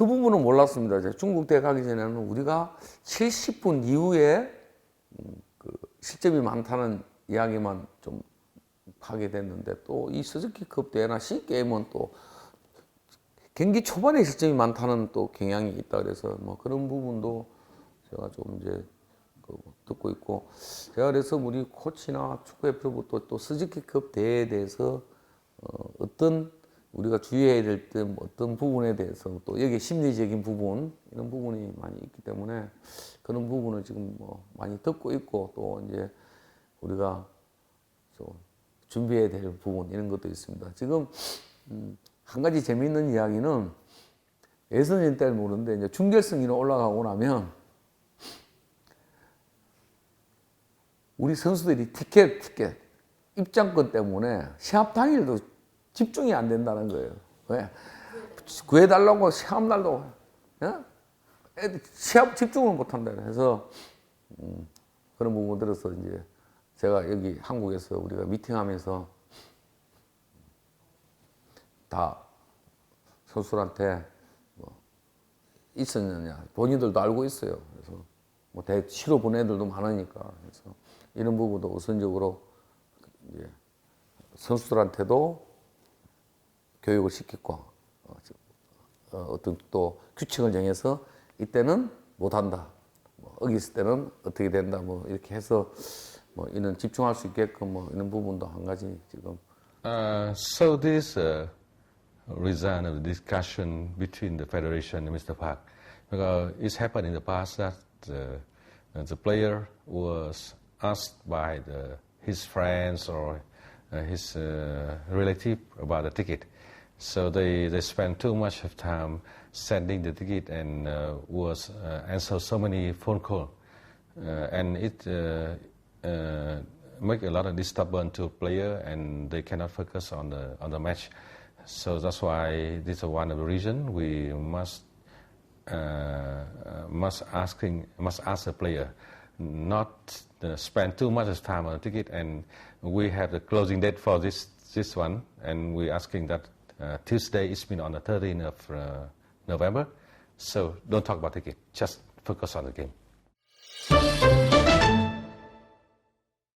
그 부분은 몰랐습니다. 제가 중국대 가기 전에는 우리가 70분 이후에 음, 그 실점이 많다는 이야기만 좀 하게 됐는데 또 이 스즈키컵 대회나 C 게임은 또 경기 초반에 실점이 많다는 또 경향이 있다 그래서 뭐 그런 부분도 제가 좀 이제 그 듣고 있고 제가 그래서 우리 코치나 축구협회부터 또 스즈키컵 대회에 대해서 어, 어떤 우리가 주의해야 될 때 어떤 부분에 대해서 또 여기 심리적인 부분 이런 부분이 많이 있기 때문에 그런 부분을 지금 뭐 많이 듣고 있고 또 이제 우리가 좀 준비해야 될 부분 이런 것도 있습니다. 지금 음, 한 가지 재미있는 이야기는 예선전 때는 모르는데 이제 준결승으로 올라가고 나면 우리 선수들이 티켓 티켓 입장권 때문에 시합 당일도 집중이 안 된다는 거예요. 왜? 구해달라고 시합 날도 어? 애들 시합 집중을 못 한다. 그래서 음, 그런 부분들에서 이제 제가 여기 한국에서 우리가 미팅하면서 다 선수들한테 뭐 있었느냐 본인들도 알고 있어요. 그래서 뭐 대, 치러 본 애들도 많으니까 그래서 이런 부분도 우선적으로 선수들한테도 교육을 시키고 어, 어, 어떤 또 규칙을 정해서 이때는 못한다. 뭐 어겼을 때는 어떻게 된다. 뭐 이렇게 해서 뭐 이런 집중할 수 있게끔 뭐 이런 부분도 한 가지 지금 Uh, so this uh, result of the discussion between the federation and Mr. Park, because it's happened in the past that uh, the player was asked by the, his friends or uh, his uh, relative about the ticket. So they, they spent too much of time sending the ticket and uh, was uh, answer so many phone calls. Uh, and it uh, uh, make a lot of disturbance to player and they cannot focus on the on the match. So that's why this is one of the reason we must uh, uh, must asking must ask the player not spend too much of time on the ticket and we have the closing date for this this one and we're asking that uh, Tuesday is been on the 13th of uh, November so don't talk about the game. just focus on the game